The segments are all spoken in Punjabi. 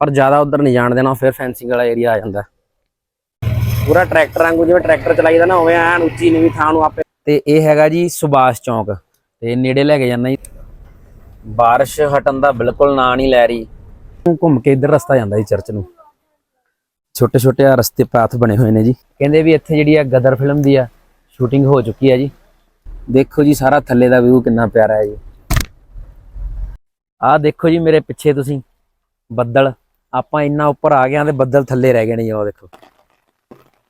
ਪਰ ਜ਼ਿਆਦਾ ਉਧਰ ਨਹੀਂ ਜਾਣ ਦੇਣਾ, ਫਿਰ ਫੈਂਸਿੰਗ ਵਾਲਾ ਏਰੀਆ ਆ ਜਾਂਦਾ। ਪੂਰਾ ਟਰੈਕਟਰ ਵਾਂਗੂ ਜਿਵੇਂ ਟਰੈਕਟਰ ਚਲਾਈਦਾ ਨਾ, ਉਵੇਂ ਐਨ ਉੱਚੀ ਨੀਵੀਂ ਥਾਂ ਨੂੰ ਆਪੇ ਤੇ ਇਹ ਹੈਗਾ ਜੀ ਸੁਭਾਸ਼ ਚੌਂਕ। ਤੇ ਨੇੜੇ ਲੈ ਕੇ ਜਾਂਦਾ ਜੀ। ਬਾਰਿਸ਼ ਹਟਣ ਦਾ ਬਿਲਕੁਲ ਨਾਂ ਨਹੀਂ ਲੈ ਰਹੀ। ਘੁੰਮ ਕੇ ਇੱਧਰ ਰਸਤਾ ਜਾਂਦਾ ਜੀ ਚਰਚ ਨੂੰ। ਛੋਟੇ ਛੋਟੇ ਆ ਰਸਤੇ ਪਾਥ ਬਣੇ ਹੋਏ ਨੇ ਜੀ। ਕਹਿੰਦੇ ਵੀ ਇੱਥੇ ਜਿਹੜੀ ਆ ਗਦਰ ਫਿਲਮ ਦੀ ਆ ਸ਼ੂਟਿੰਗ ਹੋ ਚੁੱਕੀ ਹੈ ਜੀ। ਦੇਖੋ ਜੀ ਸਾਰਾ ਥੱਲੇ ਦਾ ਵਿਊ ਕਿੰਨਾ ਪਿਆਰਾ ਹੈ ਜੀ। ਆਹ ਦੇਖੋ ਜੀ ਮੇਰੇ ਪਿੱਛੇ ਤੁਸੀਂ। ਬੱਦਲ। ਆਪਾਂ ਇੰਨਾ ਉੱਪਰ ਆ ਗਏ ਆ ਤੇ ਬੱਦਲ ਥੱਲੇ ਰਹਿ ਗਏ ਨੇ ਜੀ ਉਹ ਦੇਖੋ।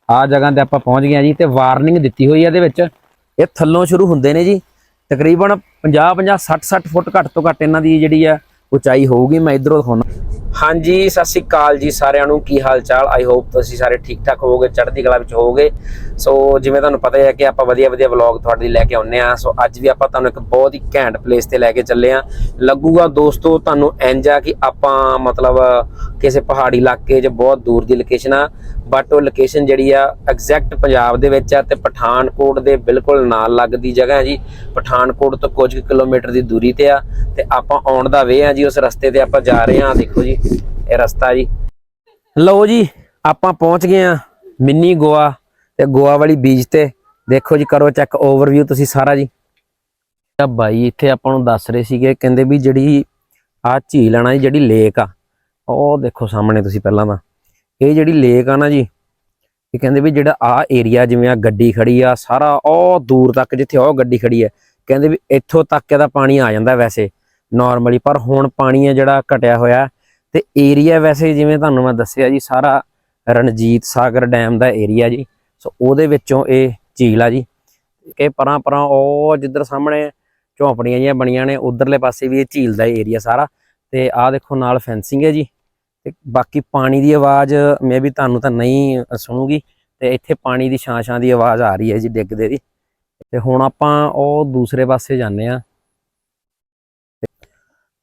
ਆਹ ਜਗ੍ਹਾ ਤੇ ਆਪਾਂ ਪਹੁੰਚ ਗਏ ਆ ਜੀ ਤੇ ਵਾਰਨਿੰਗ ਦਿੱਤੀ ਹੋਈ ਹੈ ਇਹਦੇ ਵਿੱਚ। ਇਹ ਥੱਲੋਂ ਸ਼ੁਰੂ ਹੁੰਦੇ ਨੇ ਜੀ। ਤਕਰੀਬਨ 50 50 60 60 ਫੁੱਟ ਘੱਟ ਤੋਂ ਘੱਟ ਇਹਨਾਂ ਦੀ ਜਿਹੜੀ ਆ ਉਚਾਈ ਹੋਊਗੀ, ਮੈਂ ਇਧਰੋਂ ਦਿਖਾਉਣਾ। ਹਾਂਜੀ, ਸਤਿ ਸ਼੍ਰੀ ਅਕਾਲ ਜੀ ਸਾਰਿਆਂ ਨੂੰ। ਕੀ ਹਾਲ ਚਾਲ ਆਈ ਹੋਪ ਤੁਸੀਂ ਸਾਰੇ ਠੀਕ ਠਾਕ ਹੋਵੋਗੇ, ਚੜ੍ਹਦੀ ਕਲਾ ਵਿੱਚ ਹੋਵੋਗੇ। ਸੋ ਜਿਵੇਂ ਤੁਹਾਨੂੰ ਪਤਾ ਹੈ ਕਿ ਆਪਾਂ ਵਧੀਆ ਵਧੀਆ ਵਲੌਗ ਤੁਹਾਡੇ ਲਈ ਲੈ ਕੇ ਆਉਂਦੇ ਆ ਸੋ ਅੱਜ ਵੀ ਆਪਾਂ ਤੁਹਾਨੂੰ ਇੱਕ ਬਹੁਤ ਹੀ ਘੈਂਟ ਪਲੇਸ ਤੇ ਲੈ ਕੇ ਚੱਲੇ ਆ ਲੱਗੂਗਾ ਦੋਸਤੋ ਤੁਹਾਨੂੰ ਇੰਜ ਆ ਕਿ ਆਪਾਂ ਮਤਲਬ ਕਿਸੇ ਪਹਾੜੀ ਇਲਾਕੇ 'ਚ ਬਹੁਤ ਦੂਰ ਦੀ ਲੋਕੇਸ਼ਨ ਆ। ਬਟ ਉਹ ਲੋਕੇਸ਼ਨ ਜਿਹੜੀ ਆ ਐਗਜ਼ੈਕਟ ਪੰਜਾਬ ਦੇ ਵਿੱਚ ਆ ਤੇ ਪਠਾਨਕੋਟ ਦੇ ਬਿਲਕੁਲ ਨਾਲ ਲੱਗਦੀ ਜਗ੍ਹਾ ਹੈ ਜੀ। ਪਠਾਨਕੋਟ ਤੋਂ ਕੁਝ ਕੁ ਕਿਲੋਮੀਟਰ ਦੀ ਦੂਰੀ ਤੇ ਆ ਤੇ ਆਪਾਂ ਆਉਣ ਦਾ ਵੇ ਆ ਜੀ, ਉਸ ਰਸਤੇ ਤੇ ਆਪਾਂ ਜਾ ਰਹੇ ਆ ਦੇਖੋ ਜੀ, ਇਹ ਰਸਤਾ ਜੀ। ਲਓ ਜੀ, ਆਪਾਂ ਪਹੁੰਚ ਗਏ ਆ ਮਿੰਨੀ ਗੋਆ ਤੇ ਗੋਆ ਵਾਲੀ ਬੀਚ ਤੇ। ਦੇਖੋ ਜੀ, ਕਰੋ ਚੈੱਕ ਓਵਰਵਿਊ ਤੁਸੀਂ ਸਾਰਾ ਜੀ। ਤਾਂ ਬਾਈ, ਇੱਥੇ ਆਪਾਂ ਨੂੰ ਦੱਸ ਰਹੇ ਸੀਗੇ, ਕਹਿੰਦੇ ਵੀ ਜਿਹੜੀ ਆ ਝੀਲ ਆ ਜੀ, ਜਿਹੜੀ ਲੇਕ ਆ, ਉਹ ਦੇਖੋ ਸਾਹਮਣੇ ਤੁਸੀਂ ਪਹਿਲਾਂ ਤਾਂ। ਇਹ ਜਿਹੜੀ ਲੇਕ ਆ ਨਾ ਜੀ, ਇਹ ਕਹਿੰਦੇ ਵੀ ਜਿਹੜਾ ਆ ਏਰੀਆ ਜਿਵੇਂ ਆ ਗੱਡੀ ਖੜੀ ਆ, ਸਾਰਾ ਉਹ ਦੂਰ ਤੱਕ ਜਿੱਥੇ ਉਹ ਗੱਡੀ ਖੜੀ ਹੈ ਕਹਿੰਦੇ ਵੀ ਇੱਥੋਂ ਤੱਕ ਇਹਦਾ ਪਾਣੀ ਆ ਜਾਂਦਾ ਵੈਸੇ ਨਾਰਮਲੀ ਪਰ ਹੁਣ ਪਾਣੀ ਹੈ ਜਿਹੜਾ ਘਟਿਆ ਹੋਇਆ ਤੇ ਏਰੀਆ ਵੈਸੇ ਜਿਵੇਂ ਤੁਹਾਨੂੰ ਮੈਂ ਦੱਸਿਆ ਜੀ, ਸਾਰਾ ਰਣਜੀਤ ਸਾਗਰ ਡੈਮ ਦਾ ਏਰੀਆ ਜੀ, ਸੋ ਉਹਦੇ ਵਿੱਚੋਂ ਇਹ ਝੀਲ ਆ ਜੀ, ਇਹ ਪਰਾਂ ਪਰਾਂ ਉਹ ਜਿੱਧਰ ਸਾਹਮਣੇ ਝੌਂਪੜੀਆਂ ਜੀਆਂ ਬਣੀਆਂ ਨੇ, ਉਧਰਲੇ ਪਾਸੇ ਵੀ ਇਹ ਝੀਲ ਦਾ ਏਰੀਆ ਸਾਰਾ, ਤੇ ਆਹ ਦੇਖੋ ਨਾਲ ਫੈਂਸਿੰਗ ਹੈ ਜੀ ਤੇ ਬਾਕੀ ਪਾਣੀ ਦੀ ਆਵਾਜ਼ ਮੈਂ ਵੀ ਤੁਹਾਨੂੰ ਤਾਂ ਨਹੀਂ ਸੁਣੂਗੀ ਤੇ ਇੱਥੇ ਪਾਣੀ ਦੀ ਛਾਂ-ਛਾਂ ਦੀ ਆਵਾਜ਼ ਆ ਰਹੀ ਹੈ ਜੀ ਡਿੱਗਦੇ ਦੀ। ਤੇ ਹੁਣ ਆਪਾਂ ਉਹ ਦੂਸਰੇ ਪਾਸੇ ਜਾਂਦੇ ਆ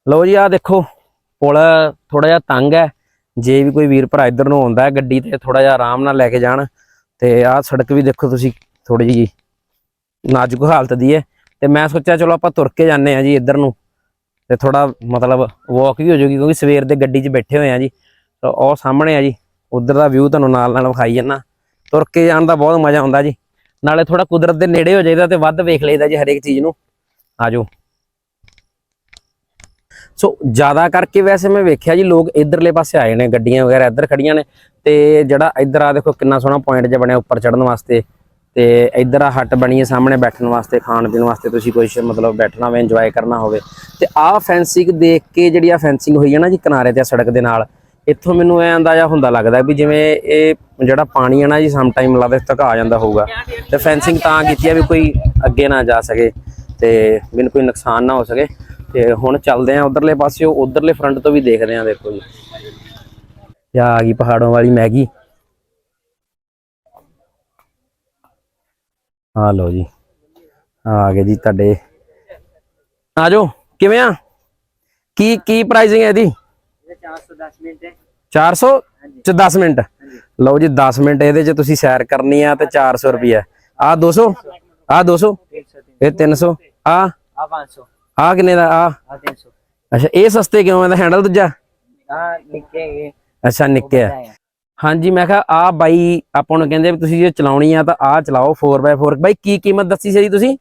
ਲਓ ਜੀ, ਆਹ ਦੇਖੋ, ਪੁਲ ਥੋੜਾ ਜਿਹਾ ਤੰਗ ਹੈ। ਜੇ ਵੀ ਕੋਈ ਵੀਰ ਭਰਾ ਇੱਧਰ ਨੂੰ ਆਉਂਦਾ ਹੈ ਗੱਡੀ ਤੇ ਥੋੜਾ ਜਿਹਾ ਆਰਾਮ ਨਾਲ ਲੈ ਕੇ ਜਾਣ। ਤੇ ਆਹ ਸੜਕ ਵੀ ਦੇਖੋ ਤੁਸੀਂ ਥੋੜੀ ਜੀ ਨਾਜ਼ੁਕ ਹਾਲਤ ਦੀ ਹੈ। ਤੇ ਮੈਂ ਸੋਚਿਆ ਚਲੋ ਆਪਾਂ ਤੁਰ ਕੇ ਜਾਂਦੇ ਆ ਜੀ ਇੱਧਰ ਨੂੰ। ਤੇ ਥੋੜਾ ਮਤਲਬ ਵਾਕ ਵੀ ਹੋ ਜਾਊਗੀ ਕਿਉਂਕਿ ਸਵੇਰ ਦੇ ਗੱਡੀ 'ਚ ਬੈਠੇ ਹੋਏ ਆ ਜੀ। ਤਾਂ ਉਹ ਸਾਹਮਣੇ ਆ ਜੀ, ਉਧਰ ਦਾ ਵਿਊ ਤੁਹਾਨੂੰ ਨਾਲ ਨਾਲ ਵਿਖਾਈ ਜਾਂਦਾ। ਤੁਰ ਕੇ ਜਾਣ ਦਾ ਬਹੁਤ ਮਜ਼ਾ ਆਉਂਦਾ ਜੀ। ਨਾਲੇ ਥੋੜਾ ਕੁਦਰਤ ਦੇ ਨੇੜੇ ਹੋ ਜਾਈਦਾ ਤੇ ਵੱਧ ਵੇਖ ਲਈਦਾ ਜੀ ਹਰੇਕ ਚੀਜ਼ ਨੂੰ। ਆਜੋ ਸੋ ਜ਼ਿਆਦਾ ਕਰਕੇ ਵੈਸੇ ਮੈਂ ਵੇਖਿਆ ਜੀ, ਲੋਕ ਇਧਰਲੇ ਪਾਸੇ ਆਏ ਨੇ, ਗੱਡੀਆਂ ਵਗੈਰਾ ਇੱਧਰ ਖੜੀਆਂ ਨੇ। ਤੇ ਜਿਹੜਾ ਇੱਧਰ ਆ ਦੇਖੋ ਕਿੰਨਾ ਸੋਹਣਾ ਪੁਆਇੰਟ ਜਿਹਾ ਬਣਿਆ ਉੱਪਰ ਚੜਨ ਵਾਸਤੇ। ਤੇ ਇੱਧਰ ਆ ਹੱਟ ਬਣੀ ਹੈ ਸਾਹਮਣੇ ਬੈਠਣ ਵਾਸਤੇ, ਖਾਣ ਪੀਣ ਵਾਸਤੇ ਤੁਸੀਂ ਕੁਝ ਮਤਲਬ ਬੈਠਣਾ ਹੋਵੇ ਇੰਜੋਏ ਕਰਨਾ ਹੋਵੇ। ਤੇ ਆਹ ਫੈਂਸਿੰਗ ਦੇਖ ਕੇ ਜਿਹੜੀ ਆ ਫੈਂਸਿੰਗ ਹੋਈ ਹੈ ਨਾ ਜੀ ਕਿਨਾਰੇ ਤੇ ਆਹ ਸੜਕ ਦੇ ਨਾਲ, ਇੱਥੋਂ ਮੈਨੂੰ ਐ ਅੰਦਾਜ਼ਾ ਹੁੰਦਾ ਲੱਗਦਾ ਵੀ ਜਿਵੇਂ ਇਹ ਜਿਹੜਾ ਪਾਣੀ ਹੈ ਨਾ ਜੀ ਸਮ ਟਾਈਮ ਲੱਗਦਾ ਇੱਥੇ ਤੱਕ ਆ ਜਾਂਦਾ ਹੋਊਗਾ। ਤੇ ਫੈਂਸਿੰਗ ਤਾਂ ਕੀਤੀ ਆ ਵੀ ਕੋਈ ਅੱਗੇ ਨਾ ਜਾ ਸਕੇ ਤੇ ਮੈਨੂੰ ਕੋਈ ਨੁਕਸਾਨ ਨਾ ਹੋ ਸਕੇ। ਤੇ ਹੁਣ ਚੱਲਦੇ ਆ ਉਧਰਲੇ ਪਾਸਿਓ, ਉਧਰਲੇ ਫਰੰਟ ਤੋਂ ਵੀ ਦੇਖਦੇ ਆ ਦੇਖੋ ਜੀ। ਇਹ ਆ ਗਈ ਪਹਾੜੋਂ ਵਾਲੀ ਮੈਗੀ। ਆ ਲਓ ਜੀ। ਆ ਗਏ ਜੀ ਤੁਹਾਡੇ। ਆ ਜਾਓ ਕਿਵੇਂ ਆ? ਕੀ ਕੀ ਪ੍ਰਾਈਸਿੰਗ ਹੈ ਇਹਦੀ? 400 ਚ 10 ਮਿੰਟ। ਲਓ ਜੀ 10 ਮਿੰਟ ਇਹਦੇ ਚ ਤੁਸੀਂ ਸੈਰ ਕਰਨੀ ਆ ਤੇ 400 ਰੁਪਿਆ ਆ 200 ਆ 200 ਇਹ 300 ਆ ਆ 500 ਆ ਕਿੰਨੇ ਦਾ ਆ ਆ 300 ਅੱਛਾ ਇਹ ਸਸਤੇ ਕਿਉਂ ਇਹਦਾ ਹੈਂਡਲ ਦੂਜਾ? ਆ ਨਿੱਕੇ ਅੱਛਾ ਨਿੱਕੇ ਆ। ਹਾਂਜੀ ਮੈਂ ਕਿਹਾ ਆ ਬਾਈ ਆਪਾਂ ਨੂੰ ਕਹਿੰਦੇ ਤੁਸੀਂ ਜੇ ਚਲਾਉਣੀ ਆ ਤਾਂ ਆ ਚਲਾਓ 4x4 ਬਾਈ ਕੀ ਕੀਮਤ ਦੱਸੀ ਸੀ ਤੁਸੀਂ?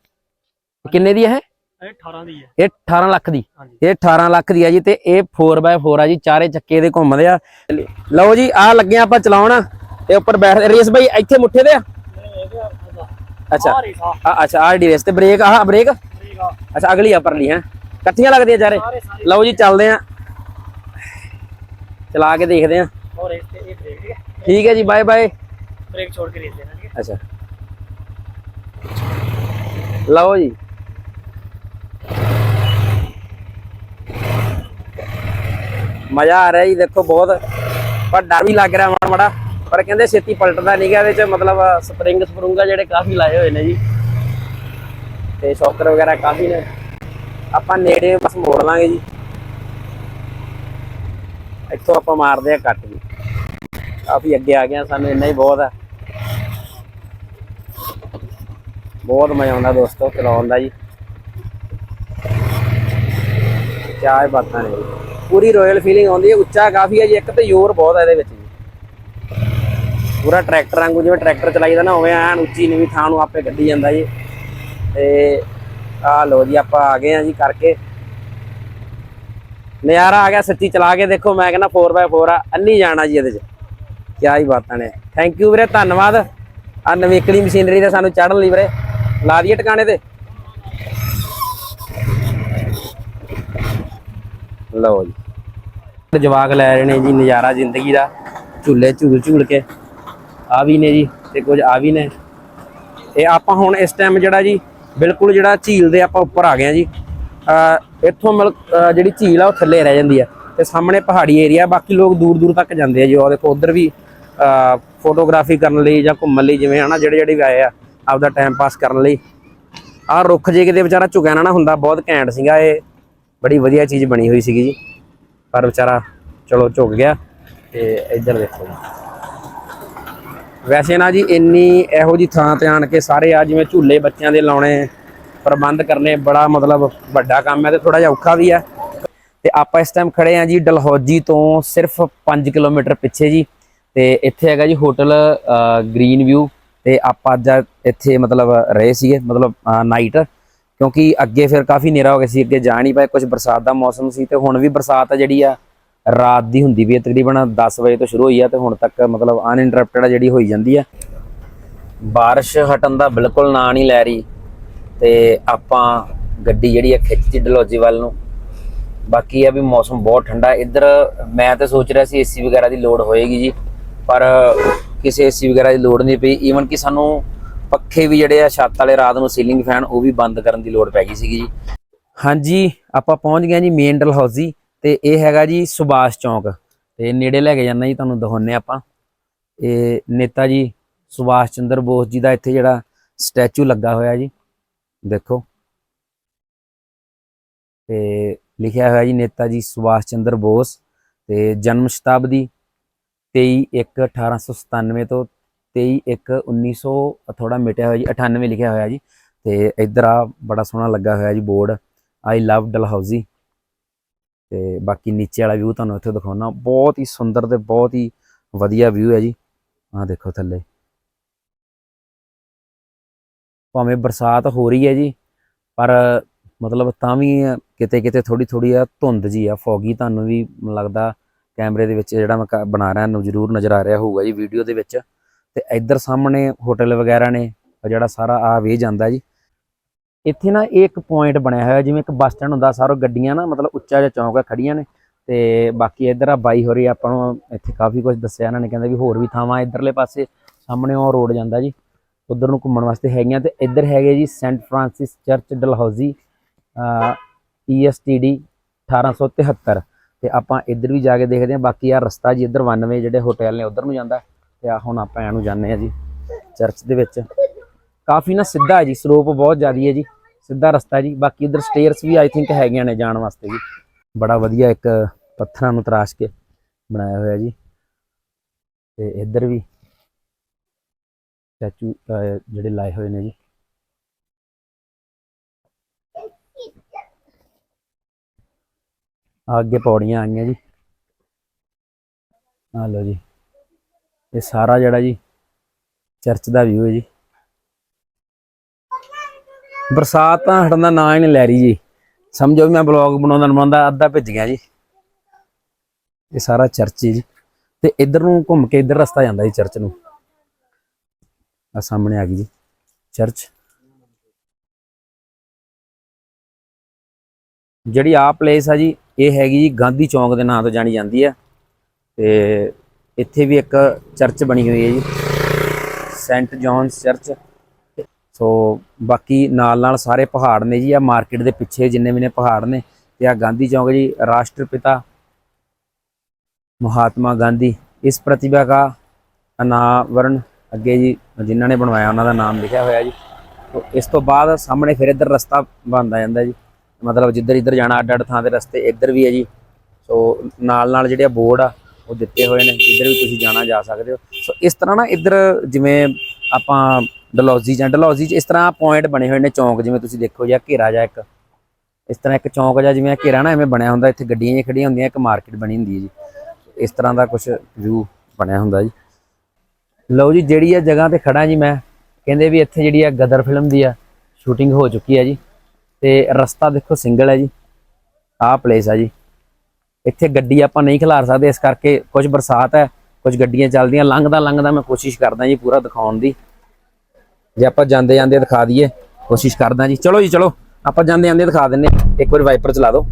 ਕਿੰਨੇ ਦੀ ਹੈ ਇਹ? 18 ਦੀ ਹੈ। ਇਹ 18 ਲੱਖ ਦੀ। ਇਹ 18 ਲੱਖ ਦੀ ਆ ਜੀ ਤੇ ਇਹ 4x4 ਆ ਜੀ ਚਾਰੇ ਚੱਕੇ ਦੇ ਘੁੰਮਦੇ ਆ। ਲਓ ਜੀ ਆ ਲੱਗਿਆ ਆਪਾਂ ਚਲਾਉਣ। ਤੇ ਉੱਪਰ ਬੈਠ ਰੇਸ ਬਾਈ ਇੱਥੇ ਮੁੱਠੇ ਦੇ ਆਹ ਬ੍ਰੇਕ ਅੱਛਾ ਅਗਲੀ ਆ ਲੱਗਦੀਆਂ ਚਾਰੇ? ਲਓ ਜੀ ਚੱਲਦੇ ਆ। ਚਲਾ ਕੇ ਦੇਖਦੇ ਆ। ठीक है ਠੀਕ ਹੈ ਜੀ ਬਾਏ ਬਾਏ ब्रेक छोड़ के रेस देना ठीक है ਅੱਛਾ ਲਓ ਜੀ ਮਜ਼ਾ ਆ ਰਿਹਾ ਜੀ ਦੇਖੋ ਬਹੁਤ ਪਰ ਡਰ ਵੀ ਲੱਗ ਰਿਹਾ ਮਾੜਾ ਮਾੜਾ ਪਰ ਕਹਿੰਦੇ ਛੇਤੀ ਪਲਟਦਾ ਨਹੀਂਗਾ ਇਹਦੇ ਚ ਮਤਲਬ ਸਪਰਿੰਗ ਸਪਰੂੰਗਾ ਜਿਹੜੇ ਕਾਫੀ ਲਾਏ ਹੋਏ ਨੇ ਜੀ ਤੇ ਸ਼ੌਕਰ ਵਗੈਰਾ ਕਾਫੀ ਨੇ ਆਪਾਂ ਨੇੜੇ ਬਸ ਮੋੜ ਲਾਂਗੇ ਜੀ ਇੱਥੋਂ ਆਪਾਂ ਮਾਰਦੇ ਆ ਕੱਟ ਜੀ ਕਾਫੀ ਅੱਗੇ ਆ ਗਏ ਸਾਨੂੰ ਇੰਨਾ ਹੀ ਬਹੁਤ ਆ। ਬਹੁਤ ਮਜ਼ਾ ਆਉਂਦਾ ਦੋਸਤੋ ਚਲਾਉਣ ਦਾ ਜੀ। ਚਾਹ ਬਾਤਾਂ ਨੇ। ਜੀ ਪੂਰੀ ਰਾਇਲ ਫੀਲਿੰਗ ਆਉਂਦੀ ਹੈ, ਉੱਚਾ ਕਾਫੀ ਹੈ ਜੀ, ਇੱਕ ਤੇ ਜ਼ੋਰ ਬਹੁਤ ਹੈ ਇਹਦੇ ਵਿੱਚ ਜੀ। ਪੂਰਾ ਟਰੈਕਟਰ ਵਾਂਗੂ, ਜਿਵੇਂ ਟਰੈਕਟਰ ਚਲਾਈਦਾ ਨਾ, ਉਵੇਂ ਐਨ ਉੱਚੀ ਨੀਵੀਂ ਥਾਂ ਨੂੰ ਆਪੇ ਗੱਡੀ ਜਾਂਦਾ ਜੀ। ਤੇ ਆ ਲੋ ਜੀ, ਆਪਾਂ ਆ ਗਏ ਆ ਜੀ ਕਰਕੇ। ਨਜ਼ਾਰਾ ਆ ਗਿਆ, ਸੱਚੀ ਚਲਾ ਕੇ ਦੇਖੋ, ਮੈਂ ਕਹਿੰਦਾ 4x4 ਆ, ਅੰਨੀ ਜਾਣਾ ਜੀ ਇਹਦੇ 'ਚ। ਕਿਆ ਹੀ ਬਾਤਾਂ ਨੇ। ਥੈਂਕ ਯੂ ਵੀਰੇ, ਧੰਨਵਾਦ। ਆ ਨਵੇਕਲੀ ਮਸ਼ੀਨਰੀ ਦਾ ਸਾਨੂੰ ਚੜ੍ਹਨ ਲਈ ਵੀਰੇ। ਲਾ ਦਈਏ ਟਿਕਾਣੇ ਤੇ। ਲਓ ਜੀ। ਜਵਾਕ ਲੈ ਰਹੇ ਨੇ ਜੀ ਨਜ਼ਾਰਾ ਜ਼ਿੰਦਗੀ ਦਾ। ਝੂਲੇ ਝੂਲ ਝੂਲ ਕੇ। ਆ ਵੀ ਨੇ ਜੀ ਤੇ ਕੁਝ ਆ ਵੀ ਨੇ। ਇਹ ਆਪਾਂ ਹੁਣ ਇਸ ਟਾਈਮ ਜਿਹੜਾ ਜੀ, ਬਿਲਕੁਲ ਜਿਹੜਾ ਝੀਲ ਦੇ ਆਪਾਂ ਉੱਪਰ ਆ ਗਏ ਆ ਜੀ। ਇੱਥੋਂ ਮਿਲ ਜਿਹੜੀ ਝੀਲ ਆ ਉਹ ਥੱਲੇ ਰਹਿ ਜਾਂਦੀ ਆ। ਤੇ ਸਾਹਮਣੇ ਪਹਾੜੀ ਏਰੀਆ ਬਾਕੀ ਲੋਕ ਦੂਰ ਦੂਰ ਤੱਕ ਜਾਂਦੇ ਆ ਜੀ। ਉਹ ਦੇਖੋ, ਉਧਰ ਵੀ ਫੋਟੋਗ੍ਰਾਫੀ ਕਰਨ ਲਈ ਜਾਂ ਘੁੰਮਣ ਲਈ ਜਿਵੇਂ ਹਨਾ, ਜਿਹੜੇ ਜਿਹੜੇ ਵੀ ਆਏ ਆ, ਆਪਦਾ ਟਾਈਮ ਪਾਸ ਕਰਨ ਲਈ। ਆਹ ਰੁੱਖ ਜੇ ਕਿਤੇ ਵਿਚਾਰਾ ਝੁਕਿਆ ਨਾ ਹੁੰਦਾ, ਬਹੁਤ ਘੈਂਟ ਸੀਗਾ ਇਹ। ਬੜੀ ਵਧੀਆ ਚੀਜ਼ ਬਣੀ ਹੋਈ ਸੀਗੀ ਜੀ। ਪਰ ਵਿਚਾਰਾ ਚਲੋ ਝੁਕ ਗਿਆ ਤੇ ਇੱਧਰ ਦੇਖੋ ਜੀ। ਵੈਸੇ ਨਾ ਜੀ, ਇੰਨੀ ਇਹੋ ਜੀ ਥਾਂ ਤੇ ਆਣ ਕੇ ਸਾਰੇ ਆ ਜਿਵੇਂ ਝੂਲੇ ਬੱਚਿਆਂ ਦੇ ਲਾਉਣੇ, ਪ੍ਰਬੰਧ ਕਰਨੇ ਬੜਾ ਮਤਲਬ ਵੱਡਾ ਕੰਮ ਹੈ ਤੇ ਥੋੜਾ ਜਿਹਾ ਔਖਾ ਵੀ ਆ ਤੇ ਆਪਾਂ ਇਸ ਟਾਈਮ ਖੜੇ ਆ ਜੀ, ਡਲਹੌਜੀ ਤੋਂ ਸਿਰਫ 5 ਕਿਲੋਮੀਟਰ ਪਿੱਛੇ ਜੀ। ਤੇ ਇੱਥੇ ਹੈਗਾ ਜੀ ਹੋਟਲ ਗ੍ਰੀਨ ਵਿਊ ਤੇ ਆਪਾਂ ਅੱਜ ਇੱਥੇ ਮਤਲਬ ਰਹੇ ਸੀਗੇ, ਮਤਲਬ ਨਾਈਟ ਕਿਉਂਕਿ ਅੱਗੇ ਫਿਰ ਕਾਫੀ ਹਨੇਰਾ ਹੋ ਗਿਆ ਸੀ, ਅੱਗੇ ਜਾ ਨਹੀਂ ਪਾਏ ਕੁਝ ਬਰਸਾਤ ਦਾ ਮੌਸਮ ਸੀ ਤੇ ਹੁਣ ਵੀ ਬਰਸਾਤ ਆ ਜਿਹੜੀ ਆ, ਰਾਤ ਦੀ ਹੁੰਦੀ ਵੀ ਹੈ ਤਕਰੀਬਨ 10 ਵਜੇ ਤੋਂ ਸ਼ੁਰੂ ਹੋਈ ਆ ਤੇ ਹੁਣ ਤੱਕ ਮਤਲਬ ਅਨਇੰਟਰਪਟਡ ਆ ਜਿਹੜੀ ਹੋਈ ਜਾਂਦੀ ਆ। ਬਾਰਿਸ਼ ਹਟਣ ਦਾ ਬਿਲਕੁਲ ਨਾਂ ਨਹੀਂ ਲੈ ਰਹੀ ਤੇ ਆਪਾਂ ਗੱਡੀ ਜਿਹੜੀ ਆ ਖਿੱਚੀ ਡਲੋਜੀ ਵੱਲ ਨੂੰ। ਬਾਕੀ ਆ ਵੀ ਮੌਸਮ ਬਹੁਤ ਠੰਡਾ, ਇੱਧਰ ਮੈਂ ਤਾਂ ਸੋਚ ਰਿਹਾ ਸੀ ਏਸੀ ਵਗੈਰਾ ਦੀ ਲੋੜ ਹੋਏਗੀ ਜੀ। ਪਰ ਕਿਸੇ ਏਸੀ ਵਗੈਰਾ ਦੀ ਲੋੜ ਨਹੀਂ ਪਈ। ਈਵਨ ਕਿ ਸਾਨੂੰ ਪੱਖੇ ਵੀ ਜਿਹੜੇ ਆ, ਛੱਤ ਵਾਲੇ ਰਾਤ ਨੂੰ ਸੀਲਿੰਗ ਫੈਨ ਉਹ ਵੀ ਬੰਦ ਕਰਨ ਦੀ ਲੋੜ ਪੈ ਗਈ ਸੀਗੀ ਜੀ। ਹਾਂਜੀ, ਆਪਾਂ ਪਹੁੰਚ ਗਏ ਜੀ ਮੇਨ ਡਲਹੌਜ਼ੀ ਤੇ ਇਹ ਹੈਗਾ ਜੀ ਸੁਭਾਸ਼ ਚੌਂਕ। ਤੇ ਨੇੜੇ ਲੈ ਕੇ ਜਾਂਦਾ ਜੀ, ਤੁਹਾਨੂੰ ਦਿਖਾਉਂਦੇ ਆਪਾਂ। ਇਹ ਨੇਤਾ ਜੀ ਸੁਭਾਸ਼ ਚੰਦਰ ਬੋਸ ਜੀ ਦਾ ਇੱਥੇ ਜਿਹੜਾ ਸਟੈਚੂ ਲੱਗਾ ਹੋਇਆ ਜੀ, ਦੇਖੋ। ਤੇ ਲਿਖਿਆ ਹੋਇਆ ਜੀ ਨੇਤਾ ਜੀ ਸੁਭਾਸ਼ ਚੰਦਰ ਬੋਸ, ਤੇ ਜਨਮ ਸ਼ਤਾਬਦੀ 23/1/1897 ਤੋਂ 23/1/1900 ਥੋੜਾ ਮਿਟਿਆ ਹੋਇਆ ਜੀ 98 ਲਿਖਿਆ ਹੋਇਆ ਜੀ। ਤੇ ਇੱਧਰ ਆ ਬੜਾ ਸੋਹਣਾ ਲੱਗਾ ਹੋਇਆ ਜੀ ਬੋਰਡ, ਆਈ ਲਵ ਡਲਹੌਜ਼ੀ। ਤੇ ਬਾਕੀ ਨੀਚੇ ਵਾਲਾ ਵਿਊ ਤੁਹਾਨੂੰ ਇੱਥੇ ਦਿਖਾਉਣਾ ਬਹੁਤ ਹੀ ਸੁੰਦਰ ਤੇ ਬਹੁਤ ਹੀ ਵਧੀਆ ਵਿਊ ਹੈ ਜੀ। ਆਹ ਦੇਖੋ ਥੱਲੇ। ਭਾਵੇਂ ਬਰਸਾਤ ਹੋ ਰਹੀ ਹੈ ਜੀ, ਪਰ ਮਤਲਬ ਤਾਂ ਵੀ ਕਿਤੇ ਕਿਤੇ ਥੋੜੀ ਥੋੜੀ ਆ ਧੁੰਦ ਜੀ ਆ, ਫੌਗੀ ਤੁਹਾਨੂੰ ਵੀ ਲੱਗਦਾ ਕੈਮਰੇ ਦੇ ਵਿੱਚ ਜਿਹੜਾ ਮੈਂ ਕ- ਬਣਾ ਰਿਹਾ, ਨੂੰ ਜ਼ਰੂਰ ਨਜ਼ਰ ਆ ਰਿਹਾ ਹੋਊਗਾ ਜੀ ਵੀਡੀਓ ਦੇ ਵਿੱਚ। ਤੇ ਇੱਧਰ ਸਾਹਮਣੇ ਹੋਟਲ ਵਗੈਰਾ ਨੇ ਜਿਹੜਾ ਸਾਰਾ ਆ ਵੇ ਜਾਂਦਾ ਜੀ। ਇੱਥੇ ਨਾ ਇਹ ਇੱਕ ਪੁਆਇੰਟ ਬਣਿਆ ਹੋਇਆ, ਜਿਵੇਂ ਇੱਕ ਬੱਸ ਸਟੈਂਡ ਹੁੰਦਾ, ਸਾਰੋ ਗੱਡੀਆਂ ਨਾ ਮਤਲਬ ਉੱਚਾ ਜਿਹਾ ਚੌਂਕ ਆ ਖੜੀਆਂ ਨੇ। ਤੇ ਬਾਕੀ ਇੱਧਰ ਆ ਬਾਈ ਹੋਰੀ, ਆਪਾਂ ਨੂੰ ਇੱਥੇ ਕਾਫੀ ਕੁਝ ਦੱਸਿਆ ਇਹਨਾਂ ਨੇ, ਕਹਿੰਦੇ ਵੀ ਹੋਰ ਵੀ ਥਾਵਾਂ ਇੱਧਰਲੇ ਪਾਸੇ, ਸਾਹਮਣੇ ਉਹ ਰੋਡ ਜਾਂਦਾ ਜੀ। ਉਧਰ ਨੂੰ ਘੁੰਮਣ ਵਾਸਤੇ ਹੈਗੀਆਂ, ਤੇ ਇੱਧਰ ਹੈਗੇ ਜੀ saint Francis church, Dalhousie ESTD 1873 ਤੇ ਆਪਾਂ ਇੱਧਰ ਵੀ ਜਾ ਕੇ ਦੇਖਦੇ ਹਾਂ। ਬਾਕੀ ਆ ਰਸਤਾ ਜੀ ਇੱਧਰ 92 ਜਿਹੜੇ ਹੋਟਲ ਨੇ, ਉਧਰ ਨੂੰ ਜਾਂਦਾ ਤੇ ਆ ਹੁਣ ਆਪਾਂ ਇਹਨੂੰ ਜਾਂਦੇ ਆ ਜੀ ਚਰਚ ਦੇ ਵਿੱਚ। ਕਾਫੀ ਨਾ ਸਿੱਧਾ ਹੈ ਜੀ ਸਰੋਪ ਬਹੁਤ ਜ਼ਿਆਦੀ ਹੈ ਜੀ, ਸਿੱਧਾ ਰਸਤਾ ਜੀ। ਬਾਕੀ ਇੱਧਰ ਸਟੇਅਰਸ ਵੀ ਆਈ ਥਿੰਕ ਹੈਗੀਆਂ ਨੇ ਜਾਣ ਵਾਸਤੇ ਜੀ। ਬੜਾ ਵਧੀਆ ਇੱਕ ਪੱਥਰਾਂ ਨੂੰ ਤਰਾਸ਼ ਕੇ ਬਣਾਇਆ ਹੋਇਆ ਜੀ। ਤੇ ਇੱਧਰ ਵੀ ਸਟੈਚੂ ਜਿਹੜੇ ਲਾਏ ਹੋਏ ਨੇ ਜੀ। ਅੱਗੇ ਪੌੜੀਆਂ ਆਈਆਂ ਜੀ। ਆ ਲਓ ਜੀ। ਇਹ ਸਾਰਾ ਜਿਹੜਾ ਜੀ, ਚਰਚ ਦਾ ਵਿਊ ਹੈ ਜੀ। ਬਰਸਾਤ ਤਾਂ ਹਟਣ ਦਾ ਨਾਂ ਹੀ ਨਹੀਂ ਲੈ ਰਹੀ ਜੀ। ਸਮਝੋ ਵੀ ਮੈਂ ਬਲੌਗ ਬਣਾਉਂਦਾ ਬਣਾਉਂਦਾ ਅੱਧਾ ਭਿੱਜ ਗਿਆ ਜੀ। ਇਹ ਸਾਰਾ ਚਰਚ ਹੈ ਜੀ। ਤੇ ਇੱਧਰ ਨੂੰ ਘੁੰਮ ਕੇ ਇੱਧਰ ਰਸਤਾ ਜਾਂਦਾ ਜੀ ਚਰਚ ਨੂੰ। ਆ ਸਾਹਮਣੇ ਆ ਗਈ ਜੀ, ਚਰਚ। ਜਿਹੜੀ ਆ ਪਲੇਸ ਆ ਜੀ ਇਹ ਹੈਗੀ ਜੀ ਗਾਂਧੀ ਚੌਂਕ ਦੇ ਨਾਂ ਤੋਂ ਜਾਣੀ ਜਾਂਦੀ ਹੈ ਤੇ ਇੱਥੇ ਵੀ ਇੱਕ ਚਰਚ ਬਣੀ ਹੋਈ ਹੈ ਜੀ, ਸੈਂਟ ਜੌਨਸ ਚਰਚ। ਸੋ ਬਾਕੀ ਨਾਲ ਨਾਲ ਸਾਰੇ ਪਹਾੜ ਨੇ ਜੀ ਆ ਮਾਰਕੀਟ ਦੇ ਪਿੱਛੇ ਜਿੰਨੇ ਵੀ ਨੇ ਪਹਾੜ ਨੇ ਤੇ ਆ ਗਾਂਧੀ ਚੌਂਕ ਜੀ, ਰਾਸ਼ਟਰਪਿਤਾ ਮਹਾਤਮਾ ਗਾਂਧੀ। ਇਸ ਪ੍ਰਤਿਭਾ ਦਾ ਅਨਾਵਰਣ ਅੱਗੇ ਜੀ ਜਿਨ੍ਹਾਂ ਨੇ ਬਣਵਾਇਆ, ਉਹਨਾਂ ਦਾ ਨਾਮ ਲਿਖਿਆ ਹੋਇਆ ਜੀ। ਇਸ ਤੋਂ ਬਾਅਦ ਸਾਹਮਣੇ ਫਿਰ ਇੱਧਰ ਰਸਤਾ ਬਣਦਾ ਜਾਂਦਾ ਜੀ। ਮਤਲਬ ਜਿੱਧਰ ਇੱਧਰ ਜਾਣਾ, ਅੱਡ ਅੱਡ ਥਾਂ ਦੇ ਰਸਤੇ, ਇੱਧਰ ਵੀ ਹੈ ਜੀ। ਸੋ ਨਾਲ ਨਾਲ ਜਿਹੜੇ ਬੋਰਡ ਆ, ਉਹ ਦਿੱਤੇ ਹੋਏ ਨੇ, ਜਿੱਧਰ ਵੀ ਤੁਸੀਂ ਜਾਣਾ, ਜਾ ਸਕਦੇ ਹੋ। ਸੋ ਇਸ ਤਰ੍ਹਾਂ ਨਾ ਇੱਧਰ ਜਿਵੇਂ ਆਪਾਂ ਡਲੌਜ਼ੀ ਜਾਂ ਡਲੌਜ਼ੀ 'ਚ ਇਸ ਤਰ੍ਹਾਂ ਪੁਆਇੰਟ ਬਣੇ ਹੋਏ ਨੇ, ਚੌਂਕ ਜਿਵੇਂ ਤੁਸੀਂ ਦੇਖੋ ਜਾਂ ਘੇਰਾ ਜਾਂ ਇੱਕ। ਇਸ ਤਰ੍ਹਾਂ ਇੱਕ ਚੌਂਕ ਜਾਂ ਜਿਵੇਂ ਘੇਰਾ ਨਾ ਐਵੇਂ ਬਣਿਆ ਹੁੰਦਾ, ਇੱਥੇ ਗੱਡੀਆਂ ਜਿਹੀਆਂ ਖੜੀਆਂ ਹੁੰਦੀਆਂ, ਇੱਕ ਮਾਰਕੀਟ ਬਣੀ ਹੁੰਦੀ ਹੈ ਜੀ। ਇਸ ਤਰ੍ਹਾਂ ਦਾ ਕੁਝ ਵਿਊ ਬਣਿਆ ਹੁੰਦਾ ਜੀ। ਲਓ ਜੀ, ਜਿਹੜੀ ਆ ਜਗ੍ਹਾ ਤੇ ਖੜਾ ਜੀ ਮੈਂ, ਕਹਿੰਦੇ ਵੀ ਇੱਥੇ ਜਿਹੜੀ ਆ ਗਦਰ ਫਿਲਮ ਦੀ ਆ ਸ਼ੂਟਿੰਗ ਹੋ ਚੁੱਕੀ ਹੈ ਜੀ। ਤੇ ਰਸਤਾ ਦੇਖੋ ਸਿੰਗਲ ਹੈ ਜੀ, ਆਹ ਪਲੇਸ ਹੈ ਜੀ। ਇੱਥੇ ਗੱਡੀ ਆਪਾਂ ਨਹੀਂ ਖਿਲਾਰ ਸਕਦੇ, ਇਸ ਕਰਕੇ ਕੁਝ ਬਰਸਾਤ ਹੈ, ਕੁਝ ਗੱਡੀਆਂ ਚੱਲਦੀਆਂ, ਲੰਘਦਾ ਲੰਘਦਾ ਮੈਂ ਕੋਸ਼ਿਸ਼ ਕਰਦਾ ਜੀ ਪੂਰਾ ਦਿਖਾਉਣ ਦੀ। ਜੇ ਆਪਾਂ ਜਾਂਦੇ ਜਾਂਦੇ ਦਿਖਾ ਦਈਏ, ਕੋਸ਼ਿਸ਼ ਕਰਦਾ ਜੀ। ਚਲੋ ਜੀ, ਚਲੋ, ਆਪਾਂ ਜਾਂਦੇ ਜਾਂਦੇ ਦਿਖਾ ਦਿੰਨੇ ਇੱਕ ਵਾਰੀ ਵਾਈਪਰ ਚਲਾ ਦਿਓ।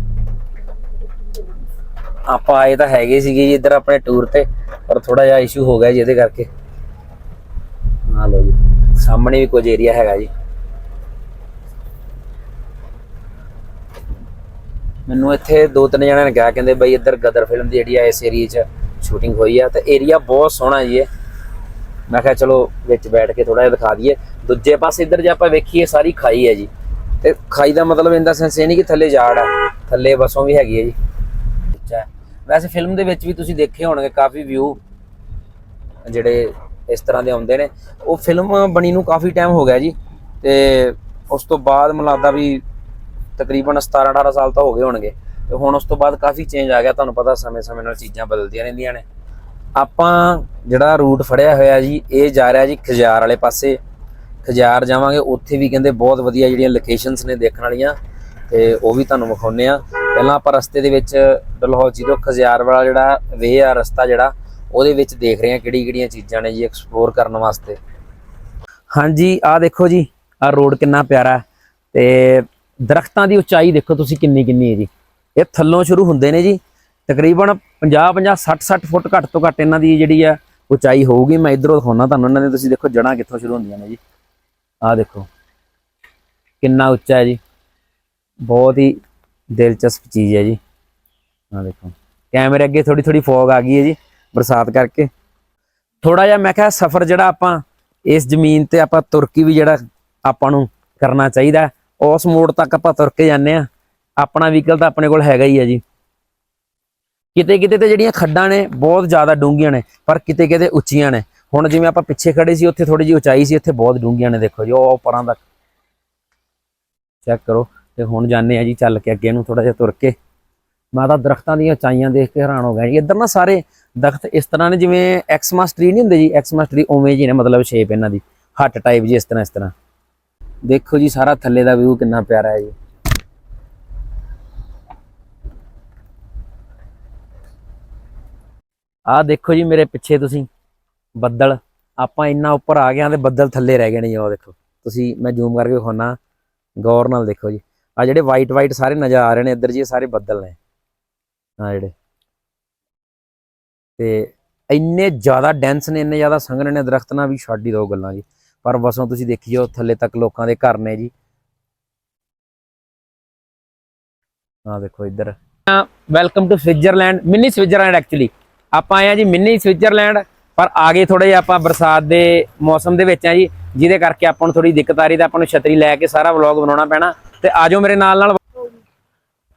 ਆਪਾਂ ਆਏ ਤਾਂ ਹੈਗੇ ਸੀਗੇ ਜੀ ਇੱਧਰ ਆਪਣੇ ਟੂਰ ਤੇ, ਪਰ ਥੋੜਾ ਜਿਹਾ ਇਸ਼ੂ ਹੋ ਗਿਆ ਜੀ ਇਹਦੇ ਕਰਕੇ। ਆ ਲਓ ਜੀ, ਸਾਹਮਣੇ ਵੀ ਕੁਝ ਏਰੀਆ ਹੈਗਾ ਜੀ। ਮੈਨੂੰ ਇੱਥੇ ਦੋ ਤਿੰਨ ਜਣਿਆਂ ਨੇ ਕਿਹਾ, ਕਹਿੰਦੇ ਬਈ ਇੱਧਰ ਗਦਰ ਫਿਲਮ ਦੀ ਜਿਹੜੀ ਆ, ਇਸ ਏਰੀਆ 'ਚ ਸ਼ੂਟਿੰਗ ਹੋਈ ਆ ਤੇ ਏਰੀਆ ਬਹੁਤ ਸੋਹਣਾ ਜੀ ਇਹ। ਮੈਂ ਕਿਹਾ ਚਲੋ ਵਿੱਚ ਬੈਠ ਕੇ ਥੋੜਾ ਜਿਹਾ ਦਿਖਾ ਦਈਏ। ਦੂਜੇ ਪਾਸੇ ਇੱਧਰ ਜੇ ਆਪਾਂ ਵੇਖੀਏ, ਸਾਰੀ ਖਾਈ ਹੈ ਜੀ। ਤੇ ਖਾਈ ਦਾ ਮਤਲਬ ਇਹਦਾ ਸੈਂਸ ਇਹ ਨਹੀਂ ਕਿ ਥੱਲੇ ਜਾੜ ਹੈ ਥੱਲੇ ਵਸੋਂ ਵੀ ਹੈਗੀ ਹੈ ਜੀ। ਅੱਛਾ। ਵੈਸੇ ਫਿਲਮ ਦੇ ਵਿੱਚ ਵੀ ਤੁਸੀਂ ਦੇਖੇ ਹੋਣਗੇ, ਕਾਫੀ ਵਿਊ ਜਿਹੜੇ ਇਸ ਤਰ੍ਹਾਂ ਦੇ ਆਉਂਦੇ ਨੇ। ਉਹ ਫਿਲਮ ਬਣੀ ਨੂੰ ਕਾਫੀ ਟਾਈਮ ਹੋ ਗਿਆ ਜੀ। ਤੇ ਉਸ ਤੋਂ ਬਾਅਦ ਮੈਨੂੰ ਵੀ ਤਕਰੀਬਨ 17 18 ਸਾਲ ਤਾਂ ਹੋ ਗਏ ਹੋਣਗੇ। ਤੇ ਹੁਣ ਉਸ ਤੋਂ ਬਾਅਦ ਕਾਫੀ ਚੇਂਜ ਆ ਗਿਆ, ਤੁਹਾਨੂੰ ਪਤਾ ਸਮੇਂ-ਸਮੇਂ ਨਾਲ ਚੀਜ਼ਾਂ ਬਦਲਦੀਆਂ ਰਹਿੰਦੀਆਂ ਨੇ। ਆਪਾਂ ਜਿਹੜਾ ਰੂਟ ਫੜਿਆ ਹੋਇਆ ਜੀ, ਇਹ ਜਾ ਰਿਹਾ ਜੀ ਖਜਿਆਰ ਵਾਲੇ ਪਾਸੇ। ਖਜਾਰ ਜਾਵਾਂਗੇ, ਉੱਥੇ ਵੀ ਕਹਿੰਦੇ ਬਹੁਤ ਵਧੀਆ ਜਿਹੜੀਆਂ ਲੋਕੇਸ਼ਨਸ ਨੇ ਦੇਖਣ ਵਾਲੀਆਂ। ਤੇ ਉਹ ਵੀ ਤੁਹਾਨੂੰ ਵਿਖਾਉਨੇ ਆ ਪਹਿਲਾਂ ਆਪਾਂ ਰਸਤੇ ਦੇ ਵਿੱਚ ਡਲਹੌਜੀ ਤੋਂ ਖਜਿਆਰ ਵਾਲਾ ਜਿਹੜਾ ਵੇ ਆ, ਰਸਤਾ ਜਿਹੜਾ, ਉਹਦੇ ਵਿੱਚ ਦੇਖ ਰਹੇ ਆ ਕਿਹੜੀ ਕਿਹੜੀਆਂ ਚੀਜ਼ਾਂ ਨੇ ਜੀ ਐਕਸਪਲੋਰ ਕਰਨ ਵਾਸਤੇ। ਹਾਂਜੀ, ਆਹ ਦੇਖੋ ਜੀ, ਆਹ ਰੋਡ ਕਿੰਨਾ ਪਿਆਰਾ ਹੈ। ਤੇ ਦਰਖਤਾਂ ਦੀ ਉਚਾਈ ਦੇਖੋ ਤੁਸੀਂ ਕਿੰਨੀ ਕਿੰਨੀ ਹੈ ਜੀ। ਇਹ ਥੱਲੋਂ ਸ਼ੁਰੂ ਹੁੰਦੇ ਨੇ ਜੀ। ਤਕਰੀਬਨ 50 50 60 60 ਫੁੱਟ ਘੱਟ ਤੋਂ ਘੱਟ ਇਹਨਾਂ ਦੀ ਜਿਹੜੀ ਆ ਉਚਾਈ ਹੋਊਗੀ। ਮੈਂ ਇਧਰੋਂ ਦਿਖਾਉਣਾ ਤੁਹਾਨੂੰ, ਇਹਨਾਂ ਦੇ ਤੁਸੀਂ ਦੇਖੋ ਜੜਾਂ ਕਿੱਥੋਂ ਸ਼ੁਰੂ ਹੁੰਦੀਆਂ ਨੇ ਜੀ। ਆਹ ਦੇਖੋ। ਕਿੰਨਾ ਉੱਚਾ ਹੈ ਜੀ। ਬਹੁਤ ਹੀ ਦਿਲਚਸਪ ਚੀਜ਼ ਹੈ ਜੀ। ਆਹ ਦੇਖੋ। ਕੈਮਰੇ ਅੱਗੇ ਥੋੜੀ ਥੋੜੀ ਫੋਗ ਆ ਗਈ ਹੈ ਜੀ, ਬਰਸਾਤ ਕਰਕੇ। ਥੋੜਾ ਜਿਹਾ ਮੈਂ ਕਿਹਾ ਸਫ਼ਰ ਜਿਹੜਾ ਆਪਾਂ ਇਸ ਜ਼ਮੀਨ ਤੇ ਆਪਾਂ ਤੁਰਕੀ ਵੀ ਜਿਹੜਾ ਆਪਾਂ ਨੂੰ ਕਰਨਾ ਚਾਹੀਦਾ ਉਸ ਮੋੜ ਤੱਕ ਆਪਾਂ ਤੁਰ ਕੇ ਜਾਂਦੇ ਆ ਆਪਣਾ ਵਹੀਕਲ ਤਾਂ ਆਪਣੇ ਕੋਲ ਹੈਗਾ ਹੀ ਹੈ ਜੀ। ਕਿਤੇ ਕਿਤੇ ਤੇ ਜਿਹੜੀਆਂ ਖੱਡਾਂ ਨੇ, ਬਹੁਤ ਜ਼ਿਆਦਾ ਡੂੰਘੀਆਂ ਨੇ, ਪਰ ਕਿਤੇ ਕਿਤੇ ਉੱਚੀਆਂ ਨੇ। ਹੁਣ ਜਿਵੇਂ ਆਪਾਂ ਪਿੱਛੇ ਖੜੇ ਸੀ, ਉੱਥੇ ਥੋੜੀ ਜਿਹੀ ਉਚਾਈ ਸੀ ਇੱਥੇ ਬਹੁਤ ਡੂੰਘੀਆਂ ਨੇ, ਦੇਖੋ ਜੀ, ਉਹ ਪਰਾਂ ਤੱਕ। ਚੈੱਕ ਕਰੋ ਤੇ ਹੁਣ ਜਾਂਦੇ ਆ ਜੀ, ਚੱਲ ਕੇ ਅੱਗੇ ਨੂੰ ਥੋੜਾ ਜਿਹਾ ਤੁਰ ਕੇ। ਮੈਂ ਤਾਂ ਦਰਖਤਾਂ ਦੀਆਂ ਉਚਾਈਆਂ ਦੇਖ ਕੇ ਹੈਰਾਨ ਹੋ ਗਿਆ ਜੀ। ਇੱਧਰ ਨਾ ਸਾਰੇ ਦਰਖਤ ਇਸ ਤਰ੍ਹਾਂ ਨੇ ਜਿਵੇਂ ਐਕਸਮਾਸ ਟਰੀ ਨਹੀਂ ਹੁੰਦੇ ਜੀ। ਐਕਸਮਾਸ ਟਰੀ ਉਵੇਂ ਜੀ ਨੇ, ਮਤਲਬ ਸ਼ੇਪ ਇਹਨਾਂ ਦੀ। ਹੱਟ ਟਾਈਪ ਜੀ ਇਸ ਤਰ੍ਹਾਂ ਇਸ ਤਰ੍ਹਾਂ। ਦੇਖੋ ਜੀ, ਸਾਰਾ ਥੱਲੇ ਦਾ ਵਿਊ ਕਿੰਨਾ ਪਿਆਰਾ ਹੈ ਜੀ। ਆਹ ਦੇਖੋ ਜੀ, ਮੇਰੇ ਪਿੱਛੇ ਤੁਸੀਂ ਬੱਦਲ। ਆਪਾਂ ਇੰਨਾ ਉੱਪਰ ਆ ਗਏ ਹਾਂ ਤੇ ਬੱਦਲ ਥੱਲੇ ਰਹਿ ਗਏ ਨੇ ਜੀ ਉਹ ਦੇਖੋ। ਤੁਸੀਂ, ਮੈਂ ਜ਼ੂਮ ਕਰਕੇ ਵਿਖਾਉਣਾ ਗੌਰ ਨਾਲ ਦੇਖੋ ਜੀ। ਆ ਜਿਹੜੇ ਵਾਈਟ ਵਾਈਟ ਸਾਰੇ ਨਜ਼ਰ ਆ ਰਹੇ ਨੇ, ਇੱਧਰ ਜੀ ਸਾਰੇ ਬੱਦਲ ਨੇ। ਆ ਜਿਹੜੇ। ਤੇ ਇੰਨੇ ਜ਼ਿਆਦਾ ਡੈਂਸ ਨੇ, ਇੰਨੇ ਜ਼ਿਆਦਾ ਸੰਘਣੇ ਨੇ ਦਰਖਤ ਨਾਲ ਵੀ ਛੱਡ ਹੀ ਦੋ ਗੱਲਾਂ ਜੀ। ਪਰ ਵਸੋਂ ਤੁਸੀਂ ਦੇਖੀ ਜਾਓ, ਥੱਲੇ ਤੱਕ ਲੋਕਾਂ ਦੇ ਘਰ ਨੇ ਜੀ। ਆ ਦੇਖੋ ਇੱਧਰ। Welcome to Switzerland mini Switzerland actually ਆਪਾਂ ਆਏ ਆ ਜੀ ਮਿੰਨੀ ਸਵਿਟਜ਼ਰਲੈਂਡ ਪਰ ਆ ਗਏ ਥੋੜੇ ਜਿਹਾ ਆਪਾਂ ਬਰਸਾਤ ਦੇ ਮੌਸਮ ਦੇ ਵਿੱਚ ਆ ਜੀ, ਜਿਹਦੇ ਕਰਕੇ ਆਪਾਂ ਨੂੰ ਥੋੜੀ ਦਿੱਕਤ ਆ ਰਹੀ ਤਾਂ ਆਪਾਂ ਨੂੰ ਛਤਰੀ ਲੈ ਕੇ ਸਾਰਾ ਵਲੌਗ ਬਣਾਉਣਾ ਪੈਣਾ। ਤੇ ਆਜੋ ਮੇਰੇ ਨਾਲ ਨਾਲ।